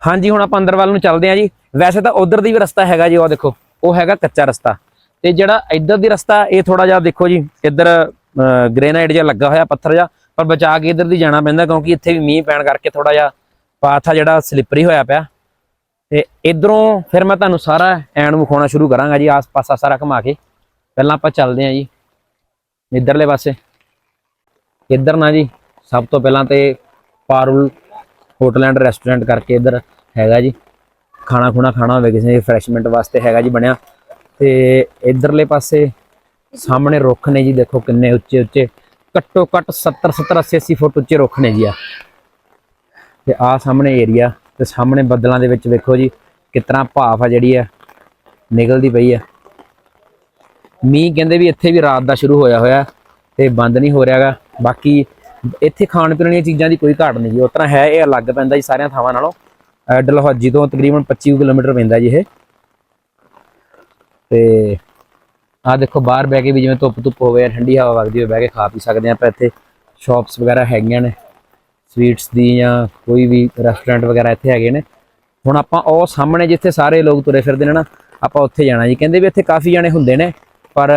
ਹਾਂਜੀ, ਹੁਣ ਆਪਾਂ ਅੰਦਰ ਵੱਲ ਨੂੰ ਚੱਲਦੇ ਆ ਜੀ। ਵੈਸੇ ਤਾਂ ਉਧਰ ਦੀ ਵੀ ਰਸਤਾ ਹੈਗਾ ਜੀ ਉਹ ਦੇਖੋ, ਉਹ ਹੈਗਾ ਕੱਚਾ ਰਸਤਾ। ਤੇ ਜਿਹੜਾ ਇੱਧਰ ਦੀ ਰਸਤਾ, ਇਹ ਥੋੜਾ ਜਿਹਾ ਦੇਖੋ ਜੀ, ਇੱਧਰ ਗ੍ਰੇਨਾਈਟ ਜਿਹਾ ਲੱਗਾ ਹੋਇਆ ਪੱਥਰ ਜਿਹਾ, ਪਰ ਬਚਾ ਕੇ ਇੱਧਰ ਦੀ ਜਾਣਾ ਪੈਂਦਾ ਕਿਉਂਕਿ ਇੱਥੇ ਵੀ ਮੀਂਹ ਪੈਣ ਕਰਕੇ ਥੋੜਾ ਜਿਹਾ ਪਾਥ ਆ ਜਿਹੜਾ ਸਲਿੱਪਰੀ ਹੋਇਆ ਪਿਆ। ਤੇ ਇਧਰੋਂ ਫਿਰ ਮੈਂ ਤੁਹਾਨੂੰ ਸਾਰਾ ਐਂਡ ਵਿਖਾਉਣਾ ਸ਼ੁਰੂ ਕਰਾਂਗਾ ਜੀ, ਆਸ-ਪਾਸਾ ਸਾਰਾ ਘੁਮਾ ਕੇ। ਪਹਿਲਾਂ ਆਪਾਂ ਚੱਲਦੇ ਹਾਂ ਜੀ, ਇਧਰਲੇ ਪਾਸੇ। ਇੱਧਰ ਨਾ ਜੀ, ਸਭ ਤੋਂ ਪਹਿਲਾਂ ਤੇ ਪਾਰੁਲ ਹੋਟਲ ਐਂਡ ਰੈਸਟੋਰੈਂਟ ਕਰਕੇ ਇੱਧਰ ਹੈਗਾ ਜੀ। ਖਾਣਾ ਖੁਣਾ ਖਾਣਾ ਹੋਵੇ, ਕਿਸੇ ਦੀ ਫਰੈਸ਼ਮੈਂਟ ਵਾਸਤੇ ਹੈਗਾ ਜੀ ਬਣਿਆ। ਤੇ ਇਧਰਲੇ ਪਾਸੇ ਸਾਹਮਣੇ ਰੁੱਖ ਨੇ ਜੀ, ਦੇਖੋ ਕਿੰਨੇ ਉੱਚੇ ਉੱਚੇ। ਘੱਟੋ ਘੱਟ 70 70 80 80 ਫੁੱਟ ਉੱਚੇ ਰੁੱਖ ਨੇ ਜੀ ਆ ਤੇ ਆ ਸਾਹਮਣੇ ਏਰੀਆ, ਤੇ ਸਾਹਮਣੇ ਬੱਦਲਾਂ ਦੇ ਵਿੱਚ ਵੇਖੋ ਜੀ, ਕਿਤਨਾ ਭਾਫ ਆ ਜਿਹੜੀ ਆ ਨਿਕਲਦੀ ਪਈ ਆ। ਮੀਂਹ ਕਹਿੰਦੇ ਵੀ ਇੱਥੇ ਵੀ ਰਾਤ ਦਾ ਸ਼ੁਰੂ ਹੋਇਆ ਹੋਇਆ, ਤੇ ਬੰਦ ਨਹੀਂ ਹੋ ਰਿਹਾਗਾ। ਬਾਕੀ ਇੱਥੇ ਖਾਣ ਪੀਣ ਵਾਲੀਆਂ ਚੀਜ਼ਾਂ ਦੀ ਕੋਈ ਘਾਟ ਨਹੀਂ ਜੀ, ਉਸ ਤਰ੍ਹਾਂ ਹੈ ਇਹ ਅਲੱਗ ਪੈਂਦਾ ਜੀ ਸਾਰਿਆਂ ਥਾਵਾਂ ਨਾਲੋਂ। ਅਹ ਡਲਹੌਜੀ ਤੋਂ ਤਕਰੀਬਨ 25 ਕਿਲੋਮੀਟਰ ਪੈਂਦਾ ਜੀ ਇਹ। ਤੇ ਆ ਦੇਖੋ ਬਾਹਰ ਬਹਿ ਕੇ ਵੀ ਜਿਵੇਂ ਧੁੱਪ ਧੁੱਪ ਹੋਵੇ ਜਾਂ ਠੰਡੀ ਹਵਾ ਵਗਦੀ ਹੋਵੇ, ਬਹਿ ਕੇ ਖਾ ਪੀ ਸਕਦੇ ਆ ਆਪਾਂ ਇੱਥੇ। ਸ਼ਾਪਸ ਵਗੈਰਾ ਹੈਗੀਆਂ ਨੇ ਸਵੀਟਸ ਦੀ ਜਾਂ ਕੋਈ ਵੀ ਰੈਸਟੋਰੈਂਟ ਵਗੈਰਾ ਇੱਥੇ ਹੈਗੇ ਨੇ। ਹੁਣ ਆਪਾਂ ਉਹ ਸਾਹਮਣੇ ਜਿੱਥੇ ਸਾਰੇ ਲੋਕ ਤੁਰੇ ਫਿਰਦੇ ਨੇ ਨਾ, ਆਪਾਂ ਉੱਥੇ ਜਾਣਾ ਜੀ। ਕਹਿੰਦੇ ਵੀ ਇੱਥੇ ਕਾਫੀ ਜਾਣੇ ਹੁੰਦੇ ਨੇ, ਪਰ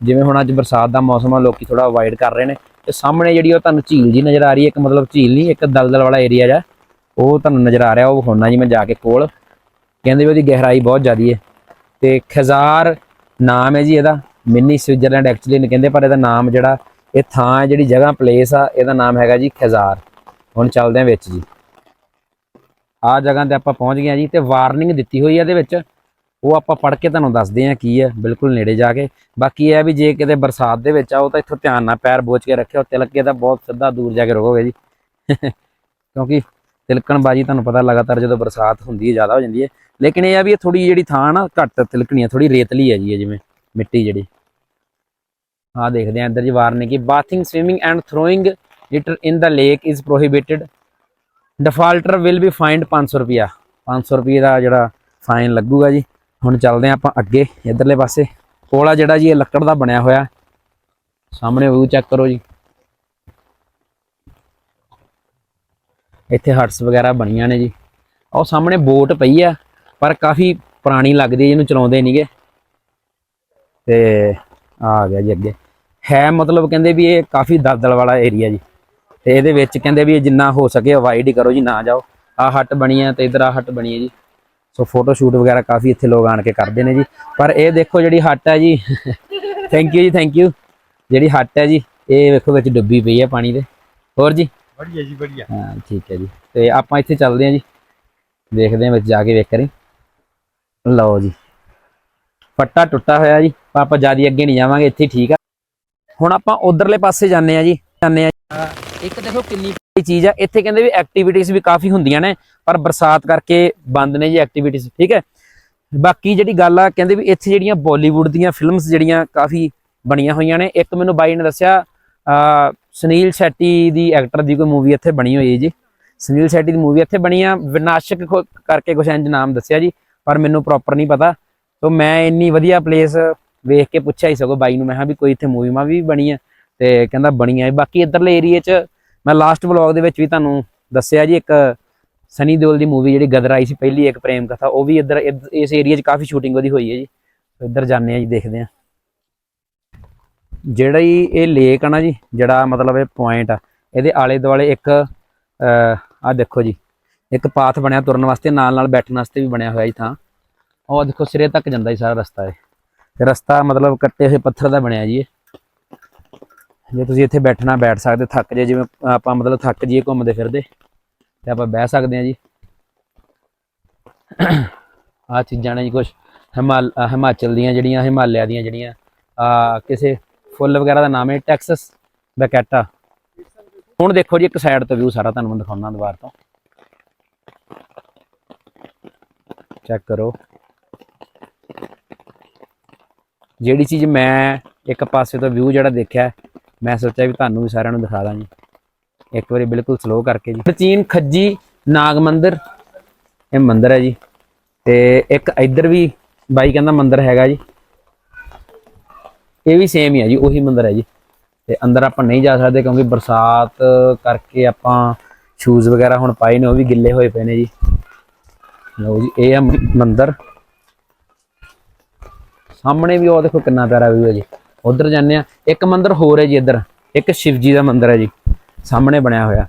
ਜਿਵੇਂ ਹੁਣ ਅੱਜ ਬਰਸਾਤ ਦਾ ਮੌਸਮ ਆ, ਲੋਕੀ ਥੋੜਾ ਅਵਾਇਡ ਕਰ ਰਹੇ ਨੇ। ਤੇ ਸਾਹਮਣੇ ਜਿਹੜੀ ਉਹ ਤੁਹਾਨੂੰ ਝੀਲ ਜੀ ਨਜ਼ਰ ਆ ਰਹੀ ਹੈ, ਇੱਕ ਮਤਲਬ ਝੀਲ ਨਹੀਂ, ਇੱਕ ਦਲਦਲ ਵਾਲਾ ਏਰੀਆ ਜਾ ਉਹ ਤੁਹਾਨੂੰ ਨਜ਼ਰ ਆ ਰਿਹਾ, ਉਹ ਵਿਖਾਉਣਾ ਜੀ ਮੈਂ ਜਾ ਕੇ ਕੋਲ। ਕਹਿੰਦੇ ਵੀ ਉਹਦੀ ਗਹਿਰਾਈ ਬਹੁਤ ਜ਼ਿਆਦੀ ਹੈ। ਤੇ ਖਜ਼ਾਰ ਨਾਮ ਹੈ ਜੀ ਇਹਦਾ। ਮਿੰਨੀ ਸਵਿਟਜ਼ਰਲੈਂਡ ਐਕਚੁਅਲੀ ਨਹੀਂ ਕਹਿੰਦੇ, ਪਰ ਇਹਦਾ ਨਾਮ ਜਿਹੜਾ, ਇਹ ਥਾਂ ਹੈ ਜਿਹੜੀ ਜਗ੍ਹਾ ਪਲੇਸ ਆ, ਇਹਦਾ ਨਾਮ ਹੈਗਾ ਜੀ ਖਜ਼ਾਰ। ਹੁਣ ਚੱਲਦੇ ਹਾਂ ਵਿੱਚ ਜੀ। ਆ ਜਗ੍ਹਾ ਤੇ ਆਪਾਂ ਪਹੁੰਚ ਗਏ ਹਾਂ ਜੀ, ਤੇ ਵਾਰਨਿੰਗ ਦਿੱਤੀ ਹੋਈ ਹੈ ਇਹਦੇ ਵਿੱਚ। ਉਹ ਆਪਾਂ ਪੜ੍ਹ ਕੇ ਤੁਹਾਨੂੰ ਦੱਸਦੇ ਹਾਂ ਕੀ ਹੈ, ਬਿਲਕੁਲ ਨੇੜੇ ਜਾ ਕੇ। ਬਾਕੀ ਇਹ ਹੈ ਵੀ ਜੇ ਕਿਤੇ ਬਰਸਾਤ ਦੇ ਵਿੱਚ ਆਓ ਤਾਂ ਇੱਥੋਂ ਧਿਆਨ ਨਾਲ ਪੈਰ ਬੋਚ ਕੇ ਰੱਖਿਓ, ਤਿਲਕ ਕੇ ਤਾਂ ਬਹੁਤ ਸਿੱਧਾ ਦੂਰ ਜਾ ਕੇ ਰੋਕੋਗੇ ਜੀ। ਕਿਉਂਕਿ ਤਿਲਕਣ ਬਾਜੀ ਤੁਹਾਨੂੰ ਪਤਾ ਲਗਾਤਾਰ ਜਦੋਂ ਬਰਸਾਤ ਹੁੰਦੀ ਹੈ, ਜ਼ਿਆਦਾ ਹੋ ਜਾਂਦੀ ਹੈ। ਲੇਕਿਨ ਇਹ ਆ ਵੀ ਇਹ ਥੋੜੀ ਜਿਹੜੀ ਥਾਂ ਨਾ ਘੱਟ ਤਿਲਕਣੀ ਹੈ ਥੋੜੀ ਰੇਤਲੀ ਹੈ ਜੀ ਇਹ ਜਿਵੇਂ ਮਿੱਟੀ ਜਿਹੜੀ। ਆ ਦੇਖਦੇ ਆ ਇੱਧਰ ਜੀ ਵਾਰਨਿੰਗ ਕਿ bathing swimming and throwing litter in the lake is prohibited defaulter will be fined 500 ਰੁਪਿਆ 500 ਰੁਪਏ ਦਾ ਜਿਹੜਾ ਫਾਈਨ ਲੱਗੂਗਾ ਜੀ। ਹੁਣ ਚੱਲਦੇ ਹਾਂ ਆਪਾਂ ਅੱਗੇ, ਇਧਰਲੇ ਪਾਸੇ। ਕੋਲਾ ਜਿਹੜਾ ਜੀ, ਇਹ ਲੱਕੜ ਦਾ ਬਣਿਆ ਹੋਇਆ। ਸਾਹਮਣੇ ਵਿਊ ਚੈੱਕ ਕਰੋ ਜੀ। ਇੱਥੇ ਹਟਸ ਵਗੈਰਾ ਬਣੀਆਂ ਨੇ ਜੀ। ਉਹ ਸਾਹਮਣੇ ਬੋਟ ਪਈ ਆ, ਪਰ ਕਾਫੀ ਪੁਰਾਣੀ ਲੱਗਦੀ ਹੈ ਜਿਹਨੂੰ ਚਲਾਉਂਦੇ ਨਹੀਂਗੇ ਤੇ ਆ ਗਿਆ ਜੀ ਅੱਗੇ। ਹੈ ਮਤਲਬ ਕਹਿੰਦੇ ਵੀ ਇਹ ਕਾਫੀ ਦਲਦਲ ਵਾਲਾ ਏਰੀਆ ਜੀ। ਤੇ ਇਹਦੇ ਵਿੱਚ ਕਹਿੰਦੇ ਵੀ ਇਹ ਜਿੰਨਾ ਹੋ ਸਕੇ ਅਵਾਇਡ ਹੀ ਕਰੋ ਜੀ, ਨਾ ਜਾਓ। ਆ ਹੱਟ ਬਣੀ ਹੈ ਤੇ ਇਧਰ ਆ ਹੱਟ ਬਣੀ ਹੈ ਜੀ। ਸੋ ਫੋਟੋ ਸ਼ੂਟ ਵਗੈਰਾ ਕਾਫੀ ਇੱਥੇ ਲੋਕ ਆਣ ਕੇ ਕਰਦੇ ਨੇ ਜੀ। ਪਰ ਇਹ ਦੇਖੋ ਜਿਹੜੀ ਹੱਟ ਹੈ ਜੀ। Thank you ji thank you ਜਿਹੜੀ ਹੱਟ ਹੈ ਜੀ, ਇਹ ਵੇਖੋ ਵਿੱਚ ਡੁੱਬੀ ਪਈ ਹੈ ਪਾਣੀ ਦੇ। ਹੋਰ ਜੀ? ਵਧੀਆ ਜੀ ਵਧੀਆ। ਹਾਂ ਠੀਕ ਹੈ ਜੀ। ਤੇ ਆਪਾਂ ਇੱਥੇ ਚੱਲਦੇ ਹਾਂ ਜੀ। ਦੇਖਦੇ ਹਾਂ ਵਿੱਚ ਜਾ ਕੇ ਵੇਖ ਕਰੀ ਲਓ ਜੀ। ਪੱਟਾ ਟੁੱਟਾ ਹੋਇਆ ਜੀ। ਆਪਾਂ ਜ਼ਿਆਦਾ ਅੱਗੇ ਨਹੀਂ ਜਾਵਾਂਗੇ ਇੱਥੇ ਠੀਕ ਆ। ਹੁਣ ਆਪਾਂ ਉਧਰਲੇ ਪਾਸੇ ਜਾਂਦੇ ਆ ਜੀ। ਜਾਂਦੇ ਆ ਇੱਕ ਦੇਖੋ ਕਿੰਨੀ ਚੀਜ਼ ਆ ਇੱਥੇ ਕਹਿੰਦੇ ਵੀ ਐਕਟੀਵਿਟੀਆਂ ਵੀ ਕਾਫੀ ਹੁੰਦੀਆਂ ਨੇ ਪਰ ਬਰਸਾਤ ਕਰਕੇ ਬੰਦ ਨੇ ਜੀ ਐਕਟੀਵਿਟੀਆਂ ਠੀਕ ਹੈ। ਬਾਕੀ ਜਿਹੜੀ ਗੱਲ ਆ ਕਹਿੰਦੇ ਵੀ ਇੱਥੇ ਜਿਹੜੀਆਂ ਬਾਲੀਵੁੱਡ ਦੀਆਂ ਫਿਲਮਸ ਜਿਹੜੀਆਂ ਕਾਫੀ ਬਣੀਆਂ ਹੋਈਆਂ ਨੇ। ਇੱਕ ਮੈਨੂੰ ਬਾਈ ਨੇ ਦੱਸਿਆ ਸੁਨੀਲ ਸ਼ੈਟੀ ਦੀ ਐਕਟਰ ਦੀ ਕੋਈ ਮੂਵੀ ਇੱਥੇ ਬਣੀ ਹੋਈ ਹੈ ਜੀ। ਸੁਨੀਲ ਸ਼ੈਟੀ ਦੀ ਮੂਵੀ ਇੱਥੇ ਬਣੀ ਆ। ਵਿਨਾਸ਼ਕ ਖੋ- ਕਰਕੇ ਕੁਛ ਇੰਜ ਨਾਮ ਦੱਸਿਆ ਜੀ, ਪਰ ਮੈਨੂੰ ਪ੍ਰੋਪਰ ਨਹੀਂ ਪਤਾ। ਸੋ ਮੈਂ ਇੰਨੀ ਵਧੀਆ ਪਲੇਸ ਵੇਖ ਕੇ ਪੁੱਛਿਆ ਹੀ ਸਗੋਂ ਬਾਈ ਨੂੰ, ਮੈਂ ਕਿਹਾ ਵੀ ਕੋਈ ਇੱਥੇ ਮੂਵੀ ਮਾ ਵੀ ਬਣੀ ਆ ਤੇ ਕਹਿੰਦਾ ਬਣੀ ਆ ਬਾਕੀ ਇੱਧਰਲੇ ਏਰੀਏ 'ਚ ਮੈਂ ਲਾਸਟ ਵਲੌਗ ਦੇ ਵਿੱਚ ਵੀ ਤੁਹਾਨੂੰ ਦੱਸਿਆ ਜੀ, ਇੱਕ ਸਨੀ ਦਿਓਲ ਦੀ ਮੂਵੀ ਜਿਹੜੀ ਗਦਰ ਆਈ ਸੀ, ਪਹਿਲੀ ਇੱਕ ਪ੍ਰੇਮ ਕਥਾ, ਉਹ ਵੀ ਇੱਧਰ ਇੱਧ- ਇਸ ਏਰੀਆ 'ਚ ਕਾਫੀ ਸ਼ੂਟਿੰਗ ਉਹਦੀ ਹੋਈ ਹੈ ਜੀ। ਇੱਧਰ ਜਾਂਦੇ ਆ ਜੀ, ਦੇਖਦੇ ਆ। ਜਿਹੜਾ ਹੀ ਇਹ ਲੇਕ ਆ ਨਾ ਜੀ, ਜਿਹੜਾ ਮਤਲਬ ਇਹ ਪੁਆਇੰਟ ਆ, ਇਹਦੇ ਆਲੇ ਦੁਆਲੇ ਇੱਕ ਆ ਦੇਖੋ ਜੀ, ਇੱਕ ਪਾਥ ਬਣਿਆ ਤੁਰਨ ਵਾਸਤੇ, ਨਾਲ ਨਾਲ ਬੈਠਣ ਵਾਸਤੇ ਵੀ ਬਣਿਆ ਹੋਇਆ ਜੀ ਥਾਂ। ਉਹ ਦੇਖੋ ਸਿਰੇ ਤੱਕ ਜਾਂਦਾ ਜੀ ਸਾਰਾ ਰਸਤਾ ਇਹ। ਤੇ ਰਸਤਾ ਮਤਲਬ ਕੱਟੇ ਹੋਏ ਪੱਥਰ ਦਾ ਬਣਿਆ ਜੀ ਇਹ। ਜੇ ਤੁਸੀਂ ਇੱਥੇ ਬੈਠਣਾ, ਬੈਠ ਸਕਦੇ, ਥੱਕ ਜੇ, ਜਿਵੇਂ ਆਪਾਂ ਮਤਲਬ ਥੱਕ ਜੀਏ ਘੁੰਮਦੇ ਫਿਰਦੇ, ਤੇ ਆਪਾਂ ਬਹਿ ਸਕਦੇ ਹਾਂ ਜੀ। ਆ ਚੀਜ਼ਾਂ ਨੇ ਜੀ ਕੁਝ ਹਿਮਾਲ, ਹਿਮਾਚਲ ਦੀਆਂ ਜਿਹੜੀਆਂ, ਹਿਮਾਲਿਆ ਦੀਆਂ ਜਿਹੜੀਆਂ ਆ ਕਿਸੇ ਫੁੱਲ ਵਗੈਰਾ ਦਾ ਨਾਮ ਹੈ ਟੈਕਸਸ ਬੈਕੈਟਾ। ਹੁਣ ਦੇਖੋ ਜੀ ਇੱਕ ਸਾਈਡ ਤੋਂ ਵਿਊ ਸਾਰਾ ਤੁਹਾਨੂੰ ਮੈਂ ਦਿਖਾਉਣਾ ਦੁਬਾਰਾ ਤੋਂ। ਚੈੱਕ ਕਰੋ। ਜਿਹੜੀ ਚੀਜ਼ ਮੈਂ ਇੱਕ ਪਾਸੇ ਤੋਂ ਵਿਊ ਜਿਹੜਾ ਦੇਖਿਆ, ਮੈਂ ਸੋਚਿਆ ਵੀ ਤੁਹਾਨੂੰ ਵੀ ਸਾਰਿਆਂ ਨੂੰ ਦਿਖਾ ਦਾਂ ਜੀ ਇੱਕ ਵਾਰੀ ਬਿਲਕੁਲ ਸਲੋ ਕਰਕੇ ਜੀ। ਪ੍ਰਾਚੀਨ ਖੱਜੀ ਨਾਗ ਮੰਦਿਰ, ਇਹ ਮੰਦਿਰ ਹੈ ਜੀ। ਤੇ ਇੱਕ ਇੱਧਰ ਵੀ ਬਾਈ ਕਹਿੰਦਾ ਮੰਦਿਰ ਹੈਗਾ ਜੀ। ਇਹ ਵੀ ਸੇਮ ਹੀ ਹੈ ਜੀ, ਉਹੀ ਮੰਦਿਰ ਹੈ ਜੀ। ਤੇ ਅੰਦਰ ਆਪਾਂ ਨਹੀਂ ਜਾ ਸਕਦੇ ਕਿਉਂਕਿ ਬਰਸਾਤ ਕਰਕੇ ਆਪਾਂ ਸ਼ੂਜ਼ ਵਗੈਰਾ ਹੁਣ ਪਾਏ ਨੇ, ਉਹ ਵੀ ਗਿੱਲੇ ਹੋਏ ਪਏ ਨੇ ਜੀ। ਲਓ ਜੀ, ਇਹ ਆ ਮ- ਮੰਦਿਰ। ਸਾਹਮਣੇ ਵੀ ਉਹ ਦੇਖੋ ਕਿੰਨਾ ਪਿਆਰਾ ਵਿਊ ਹੈ ਜੀ। ਉਧਰ ਜਾਂਦੇ ਆ, ਇੱਕ ਮੰਦਿਰ ਹੋਰ ਹੈ ਜੀ ਇੱਧਰ, ਇੱਕ ਸ਼ਿਵ ਜੀ ਦਾ ਮੰਦਿਰ ਹੈ ਜੀ, ਸਾਹਮਣੇ ਬਣਿਆ ਹੋਇਆ।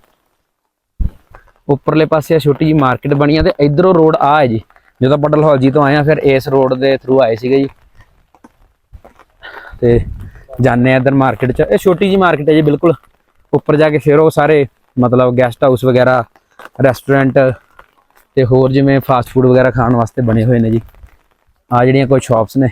ਉੱਪਰਲੇ ਪਾਸੇ ਆ ਛੋਟੀ ਜੀ ਮਾਰਕੀਟ ਬਣੀ ਆ ਤੇ ਇਧਰੋਂ ਰੋਡ ਆ ਹੈ ਜੀ। ਜਦੋਂ ਆਪਾਂ ਡਲਹੌਜੀ ਤੋਂ ਆਏ ਆ, ਫਿਰ ਇਸ ਰੋਡ ਦੇ ਥਰੂ ਆਏ ਸੀਗੇ ਜੀ। ਤੇ ਜਾਂਦੇ ਆ ਇੱਧਰ ਮਾਰਕੀਟ 'ਚ। ਇਹ ਛੋਟੀ ਜੀ ਮਾਰਕੀਟ ਹੈ ਜੀ, ਬਿਲਕੁਲ ਉੱਪਰ ਜਾ ਕੇ ਫਿਰ ਉਹ ਸਾਰੇ ਮਤਲਬ ਗੈਸਟ ਹਾਊਸ ਵਗੈਰਾ ਰੈਸਟੋਰੈਂਟ ਤੇ ਹੋਰ ਜਿਵੇਂ ਫਾਸਟ ਫੂਡ ਵਗੈਰਾ ਖਾਣ ਵਾਸਤੇ ਬਣੇ ਹੋਏ ਨੇ ਜੀ। ਆ ਜਿਹੜੀਆਂ ਕੋਈ ਸ਼ਾਪਸ ਨੇ।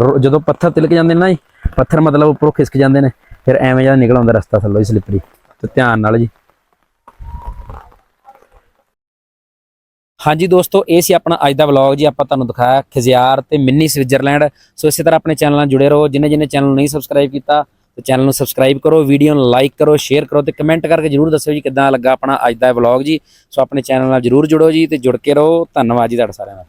ਰੋ- ਜਦੋਂ ਪੱਥਰ ਤਿਲਕ ਜਾਂਦੇ ਨੇ ਨਾ ਜੀ, ਪੱਥਰ ਮਤਲਬ ਉੱਪਰੋਂ ਖਿਸਕ ਜਾਂਦੇ ਨੇ, ਫਿਰ ਐਵੇਂ ਜਿਹਾ ਨਿਕਲ ਆਉਂਦਾ ਰਸਤਾ ਥੱਲੋਂ ਹੀ ਸਲਿੱਪਰੀ ਤੇ ਧਿਆਨ ਨਾਲ ਜੀ। ਹਾਂਜੀ ਦੋਸਤੋ, ਇਹ ਸੀ ਆਪਣਾ ਅੱਜ ਦਾ ਵਲੌਗ ਜੀ। ਆਪਾਂ ਤੁਹਾਨੂੰ ਦਿਖਾਇਆ ਖਿਜ਼ਿਆਰ ਤੇ ਮਿੰਨੀ ਸਵਿਟਜ਼ਰਲੈਂਡ। ਸੋ ਇਸੇ ਤਰ੍ਹਾਂ ਆਪਣੇ ਚੈਨਲ ਨਾਲ ਜੁੜੇ ਰਹੋ। ਜਿਨੇ ਜਿਨੇ ਚੈਨਲ ਨਹੀਂ ਸਬਸਕ੍ਰਾਈਬ ਕੀਤਾ, ਤੇ ਚੈਨਲ ਨੂੰ ਸਬਸਕ੍ਰਾਈਬ ਕਰੋ, ਵੀਡੀਓ ਨੂੰ ਲਾਈਕ ਕਰੋ ਸ਼ੇਅਰ ਕਰੋ ਤੇ ਕਮੈਂਟ ਕਰਕੇ ਜਰੂਰ ਦੱਸਿਓ ਜੀ ਕਿੱਦਾਂ ਲੱਗਾ ਆਪਣਾ ਅੱਜ ਦਾ ਵਲੌਗ ਜੀ। ਸੋ ਆਪਣੇ ਚੈਨਲ ਨਾਲ ਜਰੂਰ ਜੁੜੋ ਜੀ ਤੇ ਜੁੜ ਕੇ ਰਹੋ। ਧੰਨਵਾਦ ਜੀ ਤੁਹਾਡਾ ਸਾਰਿਆਂ ਦਾ।